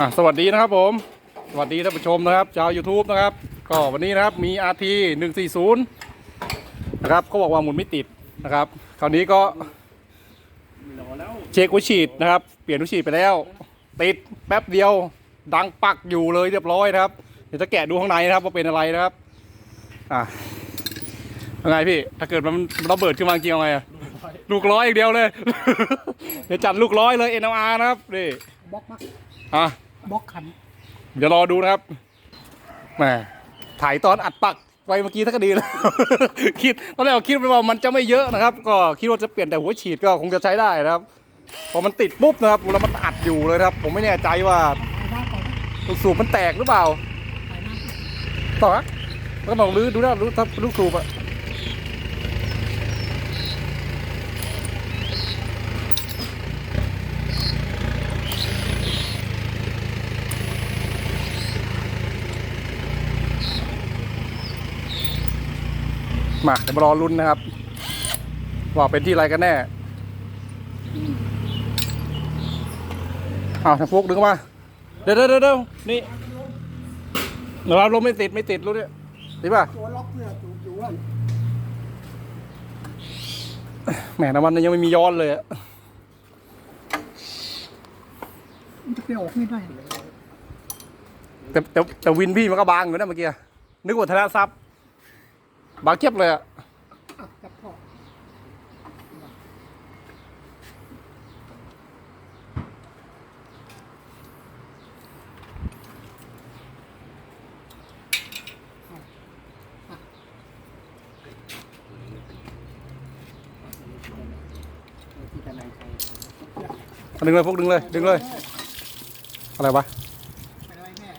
อะสวัสดีนะครับผม สวัสดีท่านผู้ชมนะครับชาว YouTube นะครับ ก็วันนี้นะครับมี RT 140 นะครับเขาบอกว่าหมุนไม่ติดนะครับ คราวนี้ก็เช็คหัวฉีดนะครับ เปลี่ยนหัวฉีดไปแล้ว ติดแป๊บเดียวดังปักอยู่เลยเรียบร้อยนะครับ เดี๋ยวจะแกะดูข้างในนะครับว่าเป็นอะไรนะครับอะยังไงพี่ ถ้าเกิดมันระเบิดขึ้นมาจริงๆเอาไงอะลูกร้อยอย่างเดียวเลย เดี๋ยวจัดลูกร้อยเลย NLR นะครับนี่บล็อกมักอะ บล็อกขัน เดี๋ยวรอดูนะครับแหมถ่ายตอนอัดปักไว้เมื่อกี้ถ้าก็ดีแล้ว คิดตอนแรกคิดไปว่ามันจะไม่เยอะนะครับ ก็คิดว่าจะเปลี่ยนแต่หัวฉีดก็คงจะใช้ได้นะครับ พอมันติดปุ๊บนะครับแล้วมันอัดอยู่เลยนะครับ ผมไม่แน่ใจว่าไปหน้าต่อลูกสูบมันแตกหรือเปล่าไปหน้าต่อนะก็ลองรื้อดูนะรู้ถ้าลูกสูบอะ มาเดี๋ยวมารอลุ้นนะครับ ว่าเป็นที่อะไรกันแน่อ้าวทางฟุกดึงเข้ามาเดี๋ยวเดี๋ยวเดี๋ยวเดี๋ยวนี่เดี๋ยวเราลมไม่ติดไม่ติดรู้เนี่ยติดป่ะตัวล็อกเนี่ยอยู่อยู่ว่าแหมน้ำมันยังไม่มีย้อนเลยอะมันจะไปออกไม่ได้แต่แต่แต่วินพี่มันก็บางอยู่นะเมื่อกี้นึกว่าธนทรัพย์ บางเก็บเลยอะอะจับพ่อที่ทนายใช้ดึงเลยพวกดึงเลยดึงเลย อะไรวะไปได้แม่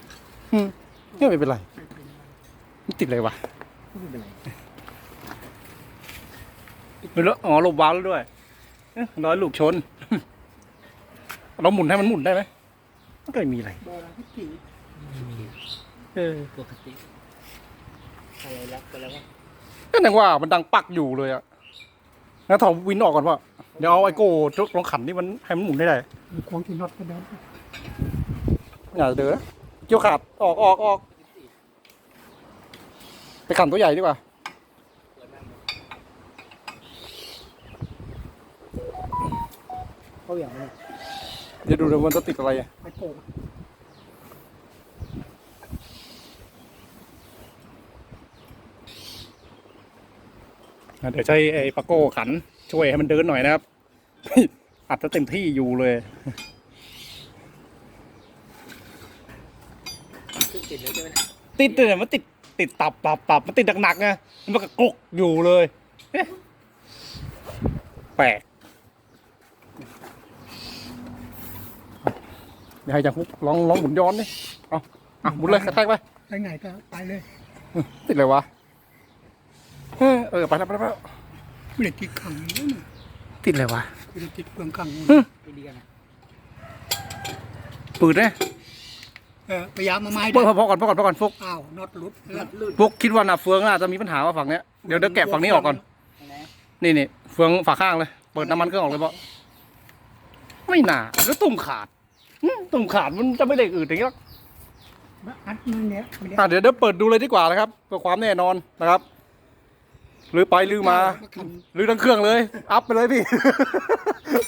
อืมเนี่ยไม่เป็นไร มันติดอะไรวะ ไม่เป็นไรไม่รู้อ๋อลบวาล์วแล้วด้วยเอ๊ะร้อยลูกชน เราหมุนให้มันหมุนได้ไหมมันก็ไม่มีอะไร โบราณพิธีเออ ปกติอะไรรักไปแล้วว่าก็นึกว่ามันดังปักอยู่เลยอะงั้นถอดวินออกก่อนป่ะเดี๋ยวเอาไอโก้ทุกลองขันนี่มันให้มันหมุนได้ได้มีควงที่น็อตก็เดินอย่าเดือเกี่ยวขาดออกออกออก ไปขันตัวใหญ่ดีกว่า เขาอย่างนี้เดี๋ยวดูเดี๋ยวมันจะติดอะไรอะไปโป่งอะเดี๋ยวใช้ไอ้ปาโก้ขันช่วยให้มันเดินหน่อยนะครับ อัดจะเต็มที่อยู่เลยขึ้นติดเลยใช่ไหมติดเลยมันติด ติดตับตับตับมันติดหนักๆไงมันก็กกอยู่เลยเอ๊ะแปลกเดี๋ยวให้จังฟุกลองลองหมุนย้อนดิเอาอะหมุนเลยกระแทกไปไปไหนก็ไปเลยติดอะไรวะเออเออไปแล้วไปแล้วไปแล้วไม่ได้ติดขังนี่นะติดอะไรวะไม่ได้ติดเปลืองขังอืมไปเดียวนะปืนเนี่ย เออพยายามมาไม้เปิดพอก่อนพอก่อนพอก่อนฟุกอ้าวน็อตหลุดน็อตหลุดฟุกคิดว่าหน้าเฟืองน่าจะมีปัญหาว่าฝั่งเนี้ยเดี๋ยวเดี๋ยวแกะฝั่งนี้ออกก่อนนี่นี่เฟืองฝาข้างเลย เปิดน้ำมันเครื่องออกเลยเพราะไม่น่าแล้วตุ่มขาดอืมตุ่มขาดมันจะไม่ได้อืดอย่างนี้หรอกอัดมันเนี่ยไม่ได้อะเดี๋ยวเดี๋ยวเปิดดูเลยดีกว่านะครับเพื่อความแน่นอนนะครับหรือไปหรือมาหรือทั้งเครื่องเลย อัพไปเลยพี่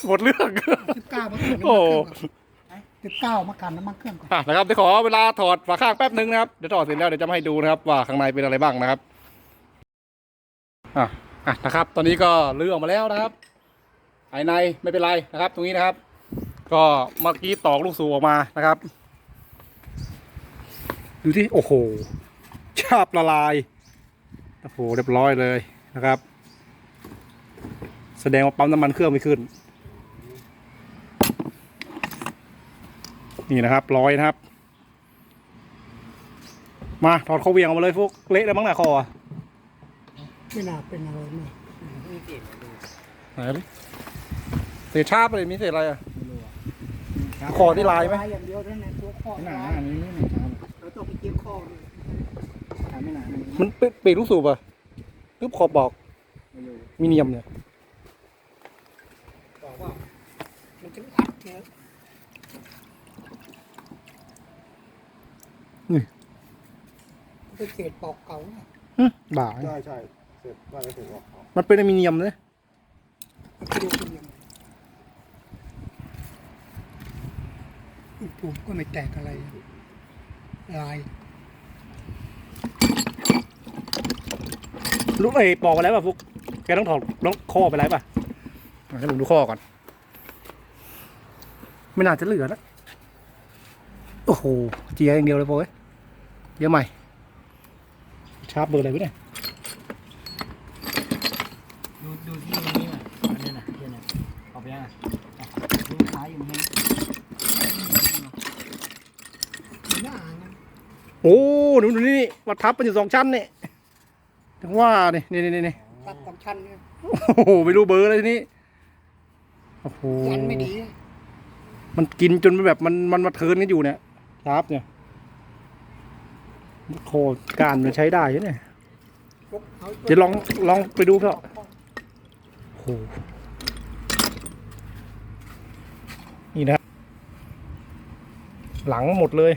หมดเรื่องสิบเก้ามาขันโอ้ สิบเก้ามาขันน้ำมันเครื่องก่อนอะนะครับเดี๋ยวขอเวลาถอดฝาข้างแป๊บนึงนะครับเดี๋ยวถอดเสร็จแล้วเดี๋ยวจะมาให้ดูนะครับว่าข้างในเป็นอะไรบ้างนะครับอะอะนะครับ ตอนนี้ก็ลื้อออกมาแล้วนะครับภายในไม่เป็นไรนะครับ ตรงนี้นะครับ ก็เมื่อกี้ตอกลูกสูบออกมานะครับ ดูที่โอ้โหชาบละลายโอ้โหเรียบร้อยเลยนะครับ แสดงว่าปั๊มน้ำมันเครื่องไม่ขึ้น นี่นะครับร้อยนะครับ มาถอดข้อเหวียงออกมาเลยฟุกเละแล้วมั้งหน้าคออะไม่น่าเป็นอะไรมากไหนดิเศษชาบอะไรมีเศษอะไรอะคอที่ลายไหมอย่างเดียวเท่านั้นตัวข้อไม่หนาอันนี้ไม่หนาครับเราต้องไปเจ็บข้อเลยทำไม่หนาอันนี้มันเปปีกลูกสูบอะรึบขอบบอกไม่รู้มีเนียมเนี่ยบอกว่ามันจะอัดเนี่ย เป็นเศษปอกเก่าเนี่ยหึบ่าใช่ใช่เสร็จว่าจะเสร็จออกเขามันเป็นอลูมิเนียมเลยไปดูเป็นยังไงผมก็ไม่แตกอะไร ลายลูกเอ้ยปอกไปแล้วป่ะฟุกแกต้องถอดต้องข้อไปแล้วป่ะอะให้ลุงดูข้อก่อน ไม่น่าจะเหลือนะโอ้โหเจียอย่างเดียวเลยโป้ยเดี๋ยวใหม่ ชาร์ปเบอร์อะไรวะเนี่ย ดูดูที่ตรงนี้หน่อยอันนี้นะเดี๋ยวนะเอาไปยังอะอะดูท้ายอยู่ไหมหน้านะโอ้ดูดูนี่วัดทับมันอยู่สองชั้นเนี่ยถึงว่านี่นี่นี่นี่ตัดสองชั้นเนี่ยโอ้โหไม่รู้เบอร์เลยทีนี้โอ้โหยันไม่ดีนะมันกินจนมันแบบมันมันมาเทิร์นกันอยู่เนี่ยครับเนี่ย โคการมันใช้ได้ใช่เนี่ยยกเอาเดี๋ยวลองลองไปดูเถอะโอ้โหนี่นะหลังหมดเลย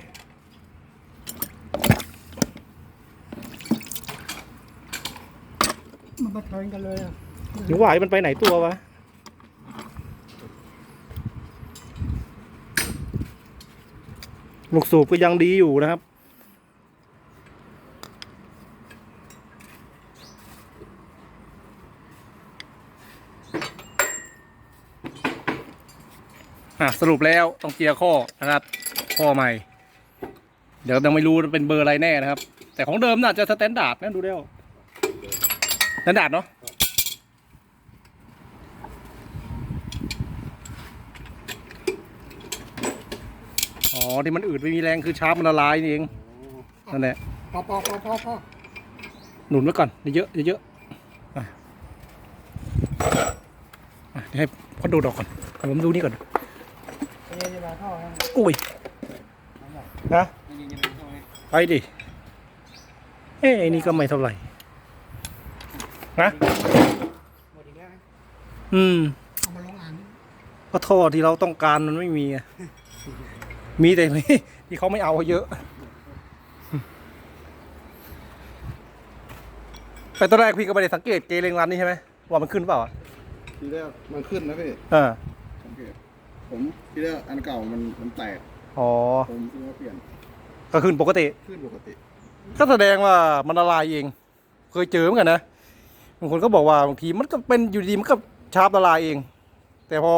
มันมาเทิร์นกันเลยอะหรือว่ามันไปไหนตัววะลูกสูบก็ยังดีอยู่นะครับ สรุปแล้วต้องเจียร์ข้อนะครับข้อใหม่ เดี๋ยวยังไม่รู้เป็นเบอร์อะไรแน่นะครับ แต่ของเดิมน่าจะสแตนดาร์ดนะดูเร็วสแตนดาร์ดเนาะอ๋อที่มันอืดไม่มีแรงคือชาร์ปมันละลายนี่เองนั่นแหละพอพอพอพอพอหนุนไว้ก่อนเยอะเยอะเดี๋ยวให้พ่อดูดอกก่อนผมดูนี่ก่อน เข้าให้อุ้ยนะอันนี้จะมาเข้าให้ไปดิเอ้ยไอ้นี่ก็ไม่เท่าไหร่นะหมดอีกแล้วนะอืมเอามาลงอ่างเพราะท่อที่เราต้องการมันไม่มีอะมีแต่ไม่ที่เขาไม่เอาเยอะแต่ตอนแรกพี่ก็ไม่ได้สังเกตเกเรงรันนี่ใช่ไหมว่ามันขึ้นเปล่าอะทีแรกมันขึ้นนะพี่เออสังเกต ผมทีแรกอันเก่ามันมันแตกอ๋อ ผมซื้อมาเปลี่ยนก็ขึ้นปกติ ขึ้นปกติ ก็แสดงว่ามันละลายเอง เคยเจอเหมือนกันนะบางคนก็บอกว่าบางทีมันก็เป็นอยู่ดีมันก็ชาร์ปละลายเอง แต่พอ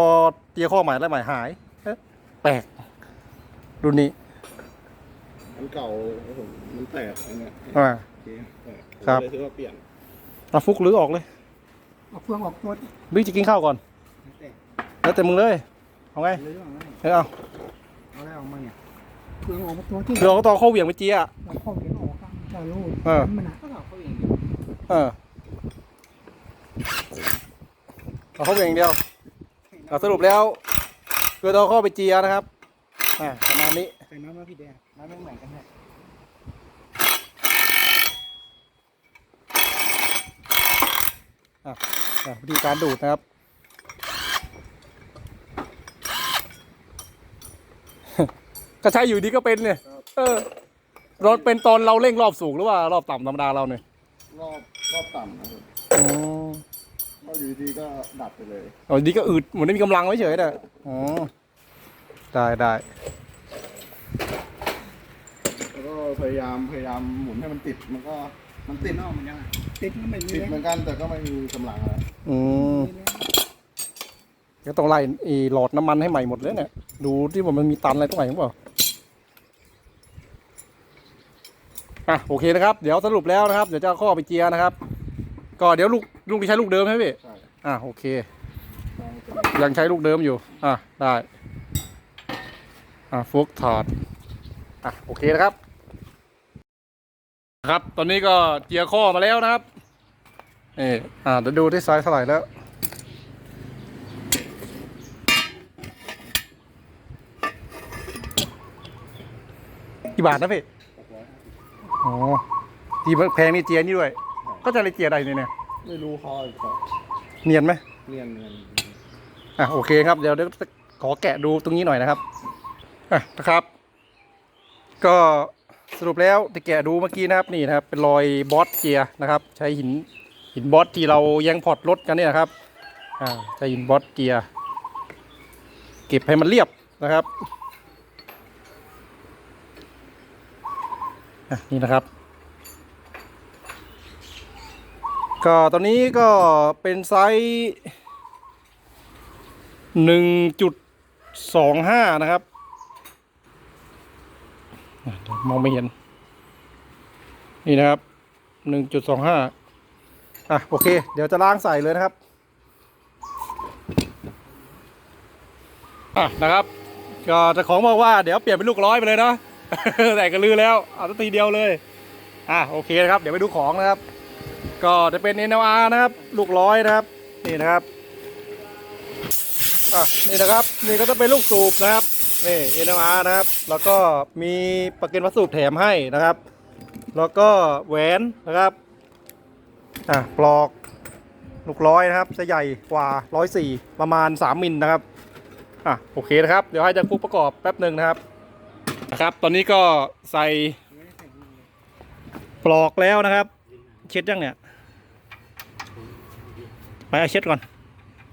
เตียข้อใหม่แล้วใหม่หายเอ๊ะแปลกรุ่นนี้อันเก่าผมมันแตกอันเนี้ยอ่า โอเคแตกผมครับ เลยซื้อมาเปลี่ยนเอาฟุกหรือออกเลยเอาเฟืองออกตัวหรือจะกินข้าวก่อน แล้วแต่มึงเลย เอาไงเรื่องอะไรเออเอาเอาแล้วเอามาเนี่ยเฟืองออกมาตัวที่เดี๋ยวเอาตอนเข้าเหวี่ยงไปเจียเราเข้าเหรียญออกกันจะรู้เออ มันหนักก็เอาเข้าเองเออเอาเข้าเหวี่ยงอย่างเดียวเอาสรุปแล้วคือตอนเข้าไปเจียนะครับอ่าประมาณนี้ ใส่น้ำมาพี่แดงน้ำไม่เหมือนกันแน่อะวิธีการดูดนะครับ ก็ใช้อยู่ดีก็เป็นเนี่ย เออ รถเป็นตอนเราเร่งรอบสูงหรือว่ารอบต่ำธรรมดาเราเนี่ยรอบรอบต่ำนะครับอ๋อก็อยู่ดีๆก็ดับไปเลย อ๋อดีก็อืดเหมือนไม่มีกำลังไว้เฉยแต่อ๋อ ได้ได้แล้วก็พยายามพยายามหมุนให้มันติดมันก็มันติดนอกมันยังอะติดก็ไม่มีติดแรงเหมือนกันแต่ก็ไม่มีกำลังอะไรอืม ก็ต้องไล่ไอีหลอดน้ำมันให้ใหม่หมดเลยเนี่ย ดูที่ว่ามันมีตันอะไรตรงไหนหรือเปล่า อะโอเคนะครับ เดี๋ยวสรุปแล้วนะครับ เดี๋ยวจะเอาข้อไปเจียนะครับ ก็เดี๋ยวลูกลูกพี่ใช้ลูกเดิมใช่ไหมพี่ใช่อะโอเค ยังใช้ลูกเดิมอยู่ อะได้ อะฟุกถอด อะโอเคนะครับ ครับ ตอนนี้ก็เจียข้อมาแล้วนะครับเอออ่าเดี๋ยวดูที่ไซส์เท่าไหร่แล้ว กี่บาทนะพี่ อ๋อที่แพงนี่เจียนี่ด้วย ก็จะอะไรเจียอะไรเนี่ยเนี่ยไม่รู้เขาอีกครับเนียนไหมเนียนเนียนอะโอเคครับเดี๋ยวเดี๋ยวขอแกะดูตรงนี้หน่อยนะครับอะนะครับ ก็สรุปแล้วที่แกะดูเมื่อกี้นะครับนี่นะครับเป็นรอยบอสเกียร์นะครับ ใช้หินหินบอสที่เราแยังพอร์ตรถกันเนี่ยนะครับอ่าใช้หินบอสเกียร์เก็บให้มันเรียบนะครับอะ นี่นะครับ ก็ตอนนี้ก็เป็นไซส์หนึ่งจุดสองห้านะครับ มองไม่เห็น นี่นะครับหนึ่งจุดสองห้าอะ โอเค เดี๋ยวจะล้างใส่เลยนะครับ อะ นะครับ ก็จะของบอกว่าเดี๋ยวเปลี่ยนเป็นลูกร้อยไปเลยเนาะ แต่ก็ลือแล้ว เอาสักทีเดียวเลย อะโอเคนะครับ เดี๋ยวไปดูของนะครับ ก็จะเป็น NLR นะครับ ลูกร้อยนะครับ นี่นะครับ อะนี่นะครับ นี่ก็จะเป็นลูกสูบนะครับนี่ NLR นะครับ แล้วก็มีประกันวัสดุแถมให้นะครับ แล้วก็แหวนนะครับ อะปลอกลูกร้อยนะครับ จะใหญ่กว่าร้อยสี่ประมาณ 3มิลนะครับ อะโอเคนะครับ เดี๋ยวให้จารย์ฟุกประกอบแป๊บหนึ่งนะครับ นะครับ ตอนนี้ก็ใส่ปลอกแล้วนะครับ เช็ดยังเนี่ยไปเอาเช็ดก่อน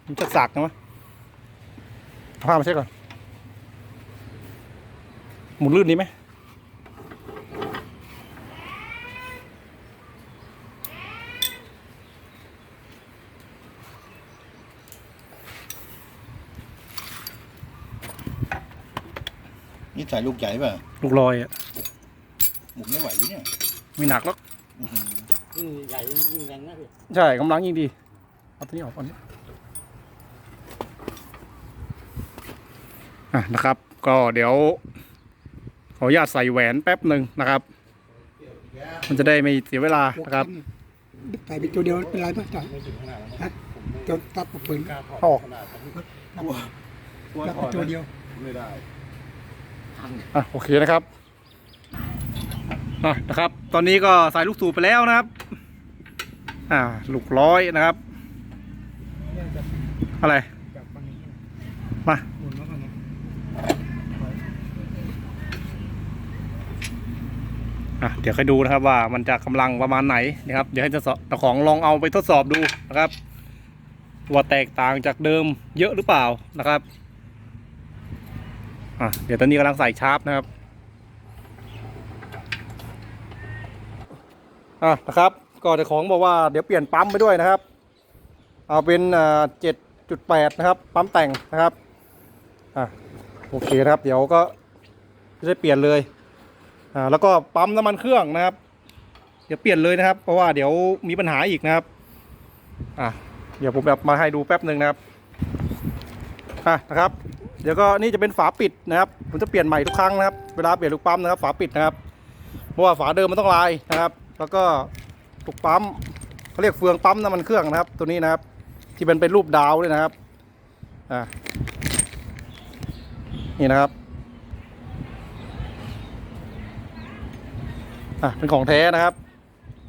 มันจะสักนะมั้ยผ้ามาเช็ดก่อนหมุนลื่นดีไหม ใส่ลูกใหญ่ป่ะลูกลอยอะหมุนไม่ไหวอยู่เนี่ยมีหนักแล้วยิ่งใหญ่ยิ่งแรงนะพี่ใช่กำลังยิ่งดีเอาตัวนี้ออกก่อนนี้อะนะครับ ก็เดี๋ยว ขออนุญาตใส่แหวนแป๊บหนึ่งนะครับ มันจะได้ไม่เสียเวลานะครับใส่ไปตัวเดียวเป็นไรบ้างจ่ายไม่ถึงขนาดนั้นฮะตัวตัดปปืนกล้าถอดออกขนาดนั้นกลัวตัดถไปอดตัวเดียวไม่ได้ อะโอเคนะครับอะนะครับ ตอนนี้ก็ใส่ลูกสูบไปแล้วนะครับ อ่าลูกร้อยนะครับ อะไรมาอะเดี๋ยวค่อยดูนะครับว่ามันจะกำลังประมาณไหนนะครับ เดี๋ยวให้จ้าเจ้าของลองเอาไปทดสอบดูนะครับ ว่าแตกต่างจากเดิมเยอะหรือเปล่านะครับ อะเดี๋ยวตอนนี้กำลังใส่ชาร์ปนะครับอะนะครับก็เจ้าของบอกว่าเดี๋ยวเปลี่ยนปั๊มไปด้วยนะครับ เอาเป็นเจ็ดจุดแปดนะครับ ปั๊มแต่งนะครับอะโอเคนะครับ เดี๋ยวก็จะได้เปลี่ยนเลยอ่าแล้วก็ปั๊มน้ำมันเครื่องนะครับ เดี๋ยวเปลี่ยนเลยนะครับ เพราะว่าเดี๋ยวมีปัญหาอีกนะครับอะเดี๋ยวผมแบบมาให้ดูแป๊บหนึ่งนะครับอะนะครับ เดี๋ยวก็นี่จะเป็นฝาปิดนะครับผมจะเปลี่ยนใหม่ทุกครั้งนะครับ เวลาเปลี่ยนลูกปั๊มนะครับ ฝาปิดนะครับเพราะว่าฝาเดิมมันต้องลายนะครับ แล้วก็ลูกปั๊มเขาเรียกเฟืองปั๊มน้ำมันเครื่องนะครับ ตัวนี้นะครับ ที่เป็นเป็นรูปดาวด้วยนะครับอะนี่นะครับอะเป็นของแท้นะครับ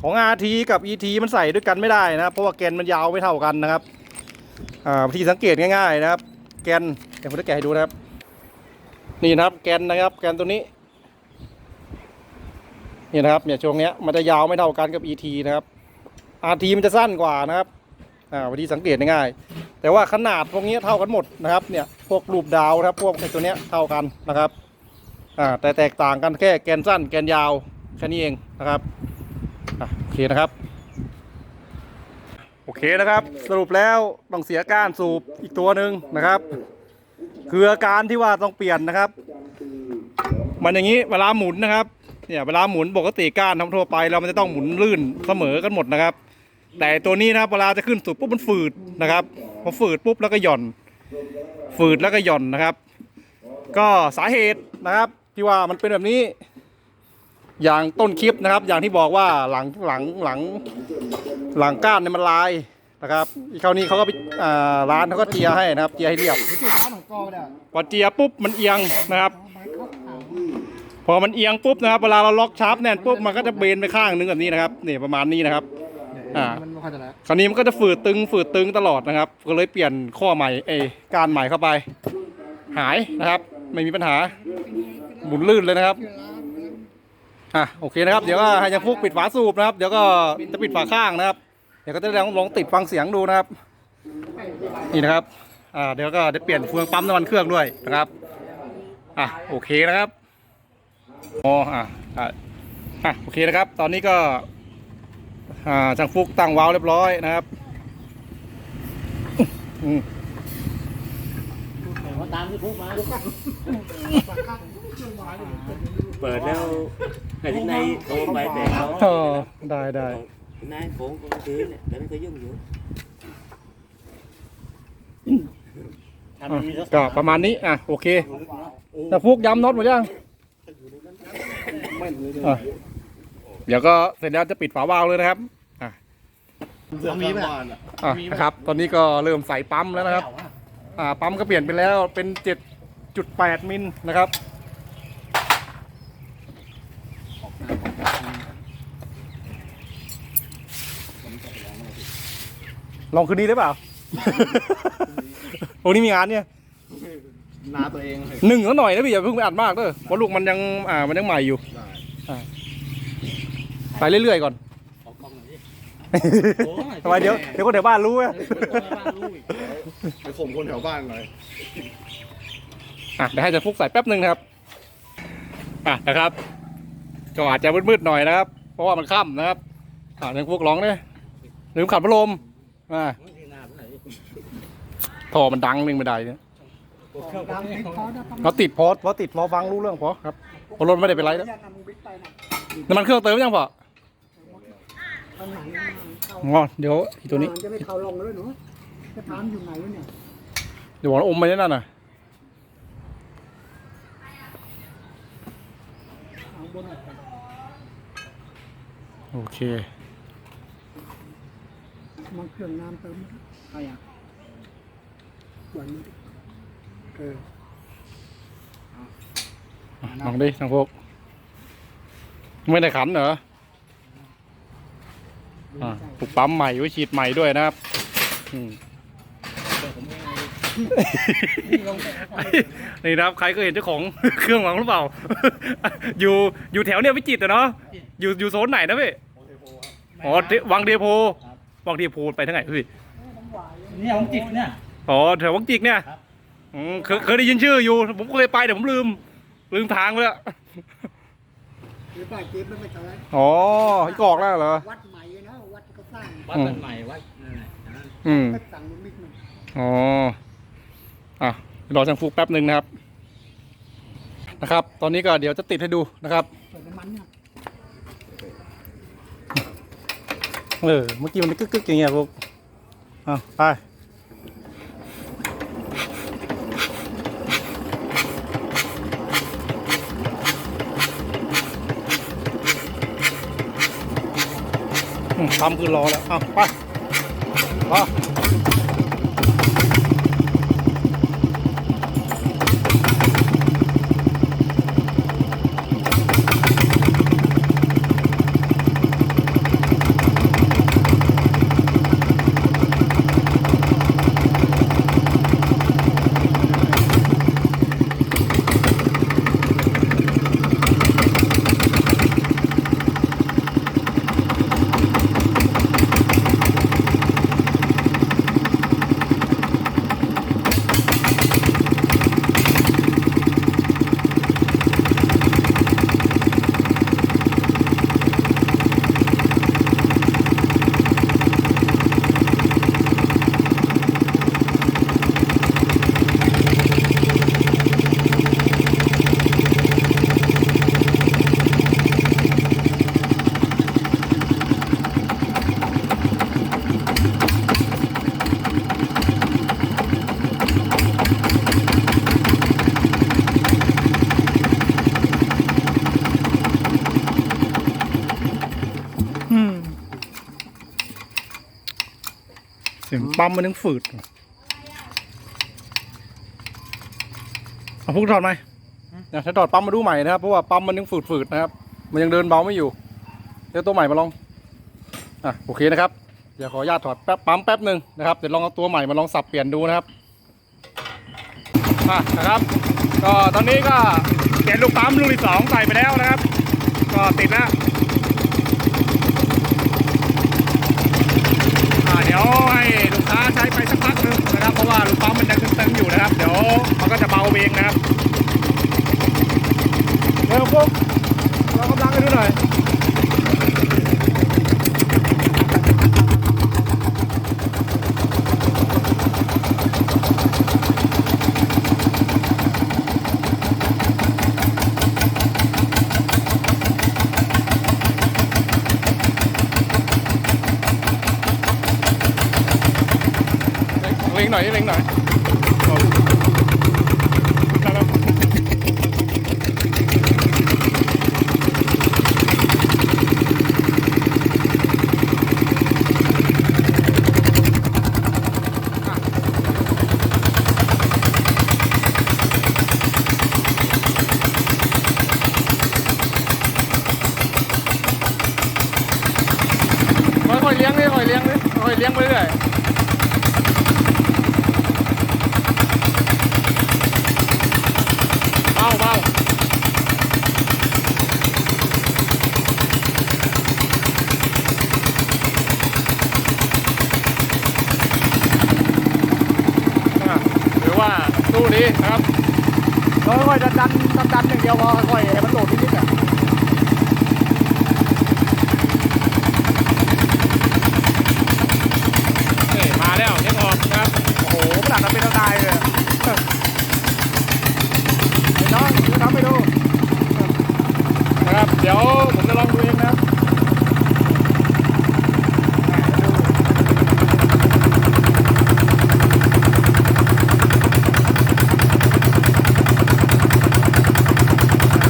ของ RT กับ ET มันใส่ด้วยกันไม่ได้นะครับ เพราะว่าแกนมันยาวไม่เท่ากันนะครับอ่าวิธีสังเกตง่าย ๆ นะครับ แกน เดี๋ยวผมจะแกะให้ดูนะครับ นี่นะครับ แกนนะครับ แกนตัวนี้ นี่นะครับเนี่ยช่วงเนี้ยมันจะยาวไม่เท่ากันกับ ET นะครับ RT มันจะสั้นกว่านะครับอ่าวิธีสังเกตง่ายๆแต่ว่าขนาดพวกนี้เท่ากันหมดนะครับเนี่ยพวกรูปดาวนะครับ พวกไอ้ตัวเนี้ยเท่ากันนะครับอ่าแต่แตกต่างกันแค่แกนสั้น แกนยาวแค่นี้เองนะครับอะโอเคนะครับโอเคนะครับ สรุปแล้วต้องเสียก้านสูบอีกตัวหนึ่งนะครับ คืออาการที่ว่าต้องเปลี่ยนนะครับ มันอย่างนี้เวลาหมุนนะครับ เนี่ยเวลาหมุนปกติก้านทำทั่วไปเรามันจะต้องหมุนลื่นเสมอกันหมดนะครับ แต่ตัวนี้นะครับเวลาจะขึ้นสุดปุ๊บมันฝืดนะครับพอฝืดปุ๊บแล้วก็หย่อน ฝืดแล้วก็หย่อนนะครับ ก็สาเหตุนะครับที่ว่ามันเป็นแบบนี้ อย่างต้นคลิปนะครับ อย่างที่บอกว่าหลังหลังหลังหลังก้านเนี่ยมันลาย นะครับอีกคราวนี้เขาก็ไปอ่าร้านเขาก็เจียให้นะครับ เจียให้เรียบก่องกอได้พอเจียปุ๊บมันเอียงนะครับ พอมันเอียงปุ๊บนะครับเวลาเราล็อกชาร์ปแน่นปุ๊บมันก็จะเบนไปข้างนึงแบบนี้นะครับนี่ประมาณนี้นะครับอ่าคราวนี้มันก็จะฝืดตึงฝืดตึงตลอดนะครับ ก็เลยเปลี่ยนข้อใหม่เอการใหม่เข้าไป หายนะครับ ไม่มีปัญหาหมุนลื่นเลยนะครับอะโอเคนะครับ เดี๋ยวก็ให้ยังฟุกปิดฝาสูบนะครับ เดี๋ยวก็จะปิดฝาข้างนะครับ เดี๋ยวก็จะลองลองติดฟังเสียงดูนะครับ นี่นะครับอ่าเดี๋ยวก็จะเปลี่ยนเฟืองปั๊มน้ำมันเครื่องด้วยนะครับอะโอเคนะครับอ๋ออะอะอะโอเคนะครับ ตอนนี้ก็อ่าช่างฟุกตั้งวาล์วเรียบร้อยนะครับอืมตามที่พูดมาเปิดแล้วไอ้ที่ในโทรไปแต่เขาได้ได้ นายโผงก็ซื้อเนี่ยแต่ไม่เคยยุ่งอยู่อะก็ประมาณนี้อะโอเคแต่ฟุกย้ำน็อตหมดยังอะเดี๋ยวก็เสร็จแล้วจะปิดฝาวาล์วเลยนะครับอะเสือกมีบ้านอะอะนะครับ ตอนนี้ก็เริ่มใส่ปั๊มแล้วนะครับ อ่าปั๊มก็เปลี่ยนไปแล้วเป็น 7.8 มิลนะครับ ลองคืนนี้ได้เปล่า โอ้นี่มีงานเนี่ยนาตัวเองเลยหนึ่งแล้วหน่อยนะพี่อย่าเพิ่งไปอัดมากเด้อเพราะลูกมันยังอ่ามันยังใหม่อยู่ได้ไปเรื่อยๆก่อนออกกล้องหน่อยดิทำไมเดี๋ยวเดี๋ยวคนแถวบ้านรู้ไงไปข่มคนแถวบ้านหน่อยอะเดี๋ยวให้อาจะฟุกใส่แป๊บหนึ่งนะครับอะนะครับก็อาจจะมืดๆหน่อยนะครับ เพราะว่ามันค่ำนะครับอ่ายังฟุกร้องเนี่ยลืมขัดพัดลม อ่าท่อมันดังนึงไม่ได้เนี่ยตามติดคอร์ดนะเราติดพอพอติดพอฟังรู้เรื่องพอครับพอรถไม่ได้เป็นไรแล้วยันนำบิ๊กไปนะน้ำมันเครื่องเติมยังพอเอาหนังเข้าอ๋อเดี๋ยวอีตัวนี้จะไม่เข้าลงเลยหนูจะถามอยู่ไหนวะเนี่ยเดี๋ยวผมอมไปนั่นน่ะเอาบนออกไปโอเค มันเครื่องน้ำเติมใครอะหวานนี้เออลองดิทางพวก ไม่ได้ขันเหรออ่าปลุกปั๊มใหม่ไว้ฉีดใหม่ด้วยนะครับอืมนี่นะครับ ใครก็เห็นเจ้าของเครื่องหวังหรือเปล่า อยู่อยู่แถวเนี่ยวิจิตรอะเนาะอยู่อยู่โซนไหนนะพี่ อ๋อเดวังเดโพ วังเดโพไปทางไหนพี่เนี่ยผมจิตเนี่ย อ๋อแถววังจิกเนี่ยครับ อืมเคยเคยได้ยินชื่ออยู่ ผมเคยไปแต่ผมลืม ลืมทางไปแล้ว หรือป้ายเก็บแล้วไม่ใช่ไรอ๋อที่กอกแล้วเหรอ วัดใหม่นะวัดก็สร้างวัดบ้านใหม่วัดนั่นแหละนั่นอืม ก็สั่งมันบิ๊กมันอ๋อ อะรอช่างฟุกแป๊บหนึ่งนะครับ นะครับ ตอนนี้ก็เดี๋ยวจะติดให้ดูนะครับ เปิดน้ำมันเนี่ย เออ เมื่อกี้มันกึกกึกๆอย่างเงี้ยพวกอะไป ทำคือรอแล้วอะไปไป สียงปั๊มมันยังฝืดเอาพวกถอดไหมนะถ้าถอดปั๊มมาดูใหม่นะครับเพราะว่าปั๊มมันยังฝืดๆนะครับ มันยังเดินเบาไม่อยู่เดี๋ยวตัวใหม่มาลองอะโอเคนะครับเดี๋ยวขออนุญาตถอดแป๊บปั๊มแป๊บหนึ่งนะครับเดี๋ยวลองเอาตัวใหม่มาลองสับเปลี่ยนดูนะครับอะนะครับ ก็ตอนนี้ก็เปลี่ยนลูกปั๊มลูกที่สองใส่ไปแล้วนะครับ ก็ติดแล้วอ่าเดี๋ ยวให้ลูกค้าใช้ไปสักพักหนึงนะครับเพราะว่าลูกปั๊มมันยังตึงๆอยู่นะครับ เดี๋ยวมันก็จะเบาเองนะครับเร็วพวกเรากำลังกันดูหน่อย เล็งหน่อยเล็งหน่อยครับค่อยๆเลี้ยงดิค่อยๆเลี้ยงดิค่อยๆเลี้ยงไปเรื่อย เบาเบาหรือว่าสู้ดีนะครับเราค่อยๆดันดันดันดันอย่างเดียวพอค่อยให้มันโดดนิดๆอะนี่มาแล้วยังออกนะครับ โอ้โหขนาดนั้นเป็นตายเลยอะ ไอ้น้องเดี๋ยวทำไปดูนะครับ เดี๋ยวผมจะลองดูเองนะครับ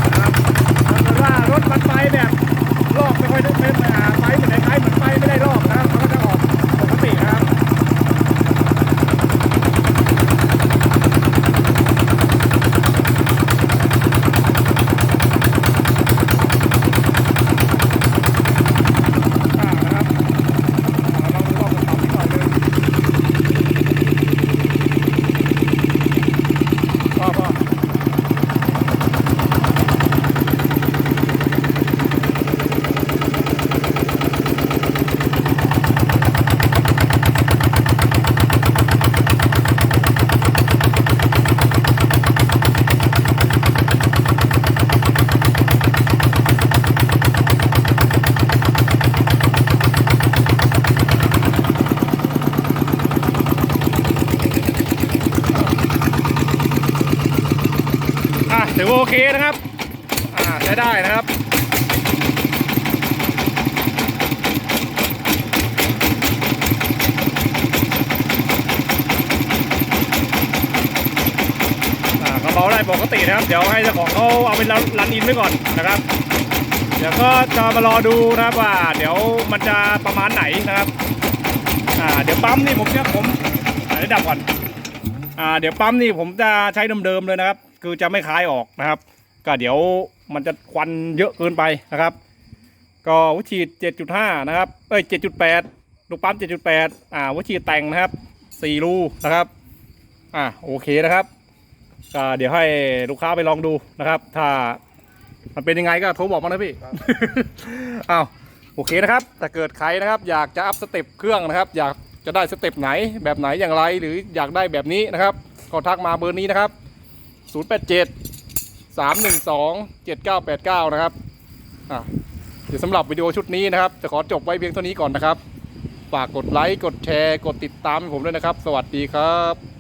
นะครับถ้าเกิดว่ารถมันไปแบบลอกไม่ค่อยได้เป็นอ่าไปเหมือนคล้ายๆเหมือนไปไม่ได้ลอกนะครับมันก็จะออกปกตินะครับ อ่านะครับเราลองดูว่าผมทำนิดหน่อยเลยพ่อพ่ออะถือว่าโอ เคนะครับ อ่าใช้ได้นะครับอ่ากระเป๋าได้ปกตินะครับ เดี๋ยวให้เจ้าของเขาเอาไปรันรันอินไว้ก่อนนะครับ เดี๋ยวก็จะมารอดูนะครับว่า เดี๋ยวมันจะประมาณไหนนะครับ อ่าเดี๋ยวปั๊มนี่ผมจะผมอ่าเดี๋ยวดับก่อน อ่าเดี๋ยวปั๊มนี่ผมจะใช้เดิมๆเลยนะครับ คือจะไม่คลายออกนะครับ ก็เดี๋ยวมันจะควันเยอะเกินไปนะครับ ก็หัวฉีด7.5 นะครับเอ้ย7.8 ลูกปั๊ม 7.8 อ่าหัวฉีดแต่งนะครับ 4 รูนะครับ อ่าโอเคนะครับก็เดี๋ยวให้ลูกค้าไปลองดูนะครับ ถ้ามันเป็นยังไงก็โทรบอกมานะพี่อ้าวโอเคนะครับแต่เกิดใครนะครับ อยากจะอัพสเต็ปเครื่องนะครับ อยากจะได้สเต็ปไหนแบบไหนอย่างไร หรืออยากได้แบบนี้นะครับก็ทักมาเบอร์นี้นะครับ 087 312 7989 นะครับอะเดี๋ยวสำหรับวิดีโอชุดนี้นะครับ จะขอจบไว้เพียงเท่านี้ก่อนนะครับ ฝากกดไลค์ กดแชร์ กดติดตามให้ผมด้วยนะครับ สวัสดีครับ